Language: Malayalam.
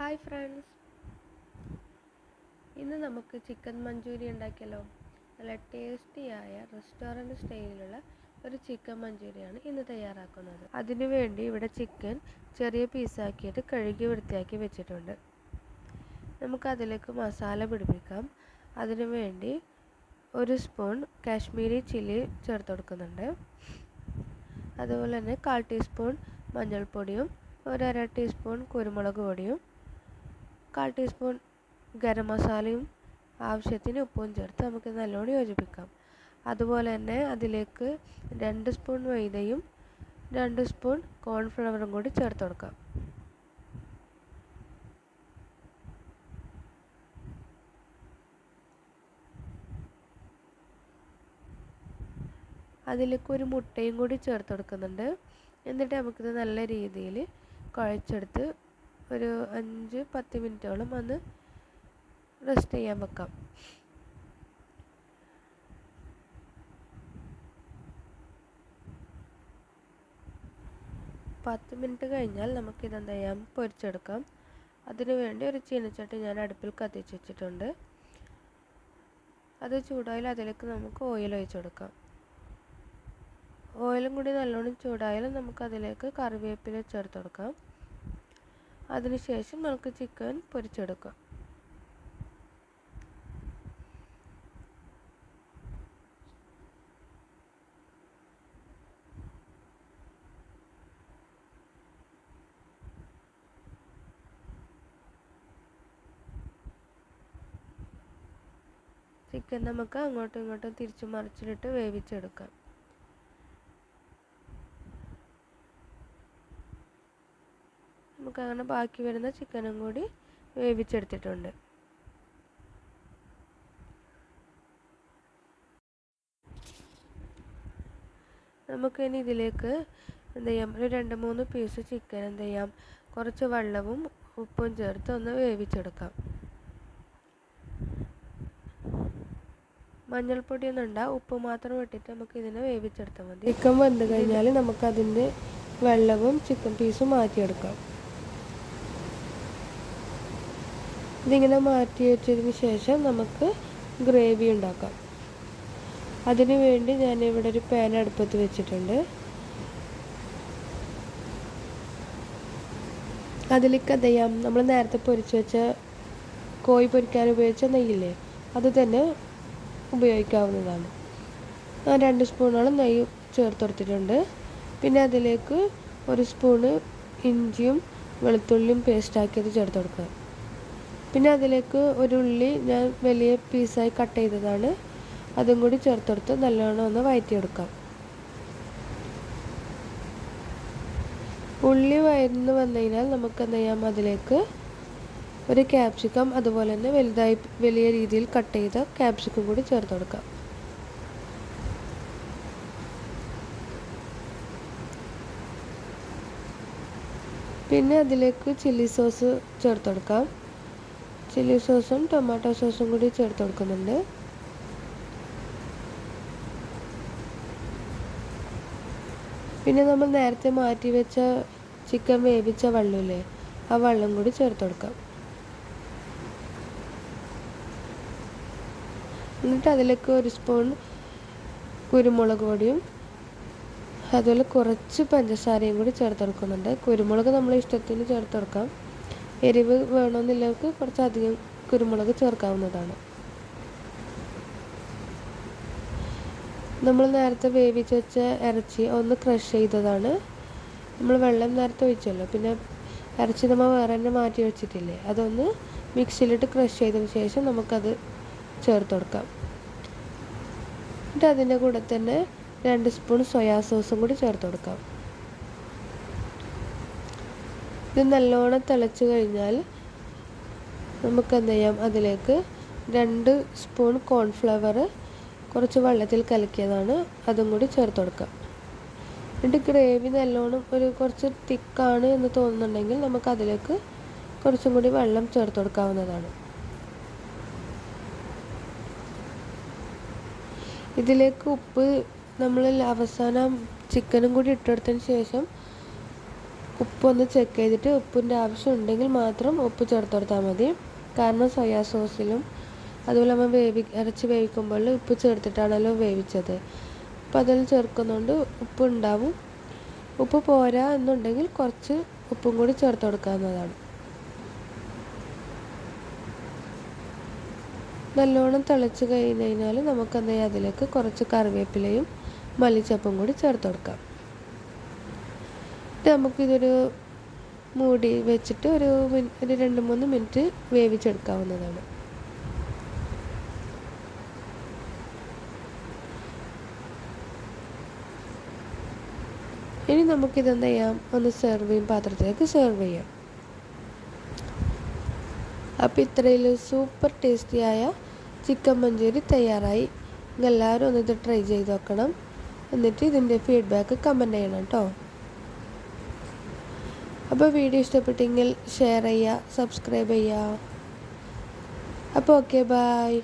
ഹായ് ഫ്രണ്ട്സ് ഇന്ന് നമുക്ക് ചിക്കൻ മഞ്ചൂരി ഉണ്ടാക്കിയല്ലോ. നല്ല ടേസ്റ്റിയായ റെസ്റ്റോറന്റ് സ്റ്റൈലിലുള്ള ഒരു ചിക്കൻ മഞ്ചൂരിയാണ് ഇന്ന് തയ്യാറാക്കുന്നത്. അതിനു വേണ്ടി ഇവിടെ ചിക്കൻ ചെറിയ പീസാക്കിയിട്ട് കഴുകി വൃത്തിയാക്കി വെച്ചിട്ടുണ്ട്. നമുക്ക് അതിലേക്ക് മസാല പിടിപ്പിക്കാം. അതിനു വേണ്ടി ഒരു സ്പൂൺ കാശ്മീരി ചില്ലി ചേർത്ത് കൊടുക്കുന്നുണ്ട്. അതുപോലെ തന്നെ കാൽ ടീസ്പൂൺ മഞ്ഞൾപ്പൊടിയും ഒരു അര ടീസ്പൂൺ കുരുമുളക് പൊടിയും കാൽ ടീസ്പൂൺ ഗരം മസാലയും ആവശ്യത്തിന് ഉപ്പും ചേർത്ത് നമുക്ക് നല്ലോണം യോജിപ്പിക്കാം. അതുപോലെ തന്നെ അതിലേക്ക് രണ്ട് സ്പൂൺ മൈദയും രണ്ട് സ്പൂൺ കോൺഫ്ലവറും കൂടി ചേർത്ത് കൊടുക്കാം. അതിലേക്ക് ഒരു മുട്ടയും കൂടി ചേർത്ത് കൊടുക്കുന്നുണ്ട്. എന്നിട്ട് നമുക്കിത് നല്ല രീതിയിൽ കുഴച്ചെടുത്ത് ഒരു അഞ്ച് പത്ത് മിനിറ്റോളം ഒന്ന് റെസ്റ്റ് ചെയ്യാൻ വെക്കാം. പത്ത് മിനിറ്റ് കഴിഞ്ഞാൽ നമുക്കിത് എന്ത് ചെയ്യാം? പൊരിച്ചെടുക്കാം. അതിനു വേണ്ടി ഒരു ചീനച്ചട്ടി ഞാൻ അടുപ്പിൽ കത്തിച്ച് വെച്ചിട്ടുണ്ട്. അത് ചൂടായാൽ അതിലേക്ക് നമുക്ക് ഓയിൽ ഒഴിച്ചെടുക്കാം ഓയിലും കൂടി നല്ലോണം ചൂടായാലും നമുക്ക് അതിലേക്ക് കറിവേപ്പില ചേർത്ത് കൊടുക്കാം. അതിനുശേഷം നമുക്ക് ചിക്കൻ പൊരിച്ചെടുക്കാം. ചിക്കൻ നമുക്ക് അങ്ങോട്ടും ഇങ്ങോട്ടും തിരിച്ചു മറിച്ചിട്ട് വേവിച്ചെടുക്കാം. നമുക്ക് അങ്ങനെ ബാക്കി വരുന്ന ചിക്കനും കൂടി വേവിച്ചെടുത്തിട്ടുണ്ട്. നമുക്ക് ഇനി ഇതിലേക്ക് എന്ത് ചെയ്യാം? ഒരു രണ്ട് മൂന്ന് പീസ് ചിക്കൻ എന്ത് ചെയ്യാം? കുറച്ച് വെള്ളവും ഉപ്പും ചേർത്ത് ഒന്ന് വേവിച്ചെടുക്കാം. മഞ്ഞൾപ്പൊടി ഒന്നും ഉണ്ടാ ഉപ്പ് മാത്രം ഇട്ടിട്ട് നമുക്ക് ഇതിനെ വേവിച്ചെടുത്താൽ മതി. ചിക്കൻ വെന്ത് കഴിഞ്ഞാൽ നമുക്ക് അതിന്റെ വെള്ളവും ചിക്കൻ പീസും മാറ്റിയെടുക്കാം. ഇതിങ്ങനെ മാറ്റി വെച്ചതിന് ശേഷം നമുക്ക് ഗ്രേവി ഉണ്ടാക്കാം. അതിനു വേണ്ടി ഞാൻ ഇവിടെ ഒരു പാൻ അടുപ്പത്ത് വെച്ചിട്ടുണ്ട്. അതിലേക്ക് എന്ത് ചെയ്യാം നമ്മൾ നേരത്തെ പൊരിച്ച് വെച്ച കോഴി പൊരിക്കാൻ ഉപയോഗിച്ച നെയ്യില്ലേ അത് തന്നെ ഉപയോഗിക്കാവുന്നതാണ്. രണ്ട് സ്പൂണോളം നെയ്യ് ചേർത്തെടുത്തിട്ടുണ്ട് പിന്നെ അതിലേക്ക് ഒരു സ്പൂണ് ഇഞ്ചിയും വെളുത്തുള്ളിയും പേസ്റ്റാക്കിയത് ചേർത്ത് കൊടുക്കുക. പിന്നെ അതിലേക്ക് ഒരു ഉള്ളി ഞാൻ വലിയ പീസായി കട്ട് ചെയ്തതാണ്. അതും കൂടി ചേർത്തെടുത്ത് നല്ലോണം ഒന്ന് വഴറ്റിയെടുക്കാം ഉള്ളി വയന്ന് വന്നു കഴിഞ്ഞാൽ നമുക്ക് എന്ത് ചെയ്യാം? അതിലേക്ക് ഒരു ക്യാപ്സിക്കം അതുപോലെ തന്നെ വലുതായി വലിയ രീതിയിൽ കട്ട് ചെയ്ത ക്യാപ്സിക്കം കൂടി ചേർത്ത് കൊടുക്കാം പിന്നെ അതിലേക്ക് ചില്ലി സോസ് ചേർത്ത് കൊടുക്കാം ചില്ലി സോസും ടൊമാറ്റോ സോസും കൂടി ചേർത്ത് കൊടുക്കുന്നുണ്ട്. പിന്നെ നമ്മൾ നേരത്തെ മാറ്റി വെച്ച ചിക്കൻ വേവിച്ച വെള്ളമില്ലേ ആ വെള്ളം കൂടി ചേർത്ത് കൊടുക്കാം. എന്നിട്ട് അതിലേക്ക് ഒരു സ്പൂൺ കുരുമുളക് പൊടിയും അതുപോലെ കുറച്ച് പഞ്ചസാരയും കൂടി ചേർത്ത് കൊടുക്കുന്നുണ്ട്. കുരുമുളക് നമ്മൾ ഇഷ്ടത്തിന് ചേർത്ത് കൊടുക്കാം. എരിവ് വേണമെന്നില്ലവർക്ക് കുറച്ചധികം കുരുമുളക് ചേർക്കാവുന്നതാണ്. നമ്മൾ നേരത്തെ വേവിച്ച് വെച്ച ഇറച്ചി ഒന്ന് ക്രഷ് ചെയ്തതാണ്. നമ്മൾ വെള്ളം നേരത്തെ ഒഴിച്ചല്ലോ. പിന്നെ ഇറച്ചി നമ്മൾ വേറെ തന്നെ മാറ്റി വെച്ചിട്ടില്ലേ? അതൊന്ന് മിക്സിയിലിട്ട് ക്രഷ് ചെയ്തതിന് ശേഷം നമുക്കത് ചേർത്ത് കൊടുക്കാം. എന്നിട്ട് അതിന്റെ കൂടെ തന്നെ രണ്ട് സ്പൂൺ സോയാ സോസും കൂടി ചേർത്ത് കൊടുക്കാം. നല്ലോണം തിളച്ച് കഴിഞ്ഞാൽ നമുക്കെന്ത് ചെയ്യാം അതിലേക്ക് രണ്ട് സ്പൂൺ കോൺഫ്ലവർ കുറച്ച് വെള്ളത്തിൽ കലക്കിയതാണ്. അതും കൂടി ചേർത്ത് കൊടുക്കാം എന്നിട്ട് ഗ്രേവി നല്ലോണം ഒരു കുറച്ച് തിക്കാണ് എന്ന് തോന്നുന്നുണ്ടെങ്കിൽ നമുക്ക് അതിലേക്ക് കുറച്ചും കൂടി വെള്ളം ചേർത്ത് കൊടുക്കാവുന്നതാണ്. ഇതിലേക്ക് ഉപ്പ് നമ്മൾ അവസാനം ചിക്കനും കൂടി ഇട്ടെടുത്തതിന് ശേഷം ഉപ്പൊന്ന് ചെക്ക് ചെയ്തിട്ട് ഉപ്പിന്റെ ആവശ്യം ഉണ്ടെങ്കിൽ മാത്രം ഉപ്പ് ചേർത്ത് കൊടുത്താൽ മതി. കാരണം സോയാ സോസിലും അതുപോലെ നമ്മൾ വേവി ഇറച്ചി വേവിക്കുമ്പോൾ ഉപ്പ് ചേർത്തിട്ടാണല്ലോ വേവിച്ചത്. അപ്പോൾ അതിൽ ചേർക്കുന്നുണ്ട് ഉപ്പ് ഉണ്ടാവും ഉപ്പ് പോരാ എന്നുണ്ടെങ്കിൽ കുറച്ച് ഉപ്പും കൂടി ചേർത്ത് കൊടുക്കാവുന്നതാണ്. നല്ലോണം തിളച്ച് കഴിഞ്ഞ് കഴിഞ്ഞാൽ നമുക്ക് എന്താ അതിലേക്ക് കുറച്ച് കറിവേപ്പിലയും മല്ലിച്ചപ്പും കൂടി ചേർത്ത് കൊടുക്കാം. എന്നിട്ട് നമുക്കിതൊരു മൂടി വെച്ചിട്ട് ഒരു ഒരു രണ്ട് മൂന്ന് മിനിറ്റ് വേവിച്ചെടുക്കാവുന്നതാണ്. ഇനി നമുക്കിതെന്ത് ചെയ്യാം? ഒന്ന് സെർവ് ചെയ്യും പാത്രത്തിലേക്ക് സെർവ് ചെയ്യാം. അപ്പോൾ ഇത്രയിൽ സൂപ്പർ ടേസ്റ്റിയായ ചിക്കൻ മഞ്ചൂരി തയ്യാറായി. നിങ്ങൾ എല്ലാവരും ഒന്ന് ഇത് ട്രൈ ചെയ്ത് നോക്കണം. എന്നിട്ട് ഇതിന്റെ ഫീഡ്ബാക്ക് കമന്റ് ചെയ്യണം കേട്ടോ അപ്പോൾ വീഡിയോ ഇഷ്ടപ്പെട്ടെങ്കിൽ ഷെയർ ചെയ്യുക സബ്സ്ക്രൈബ് ചെയ്യുക. അപ്പോൾ ഓക്കെ ബായ്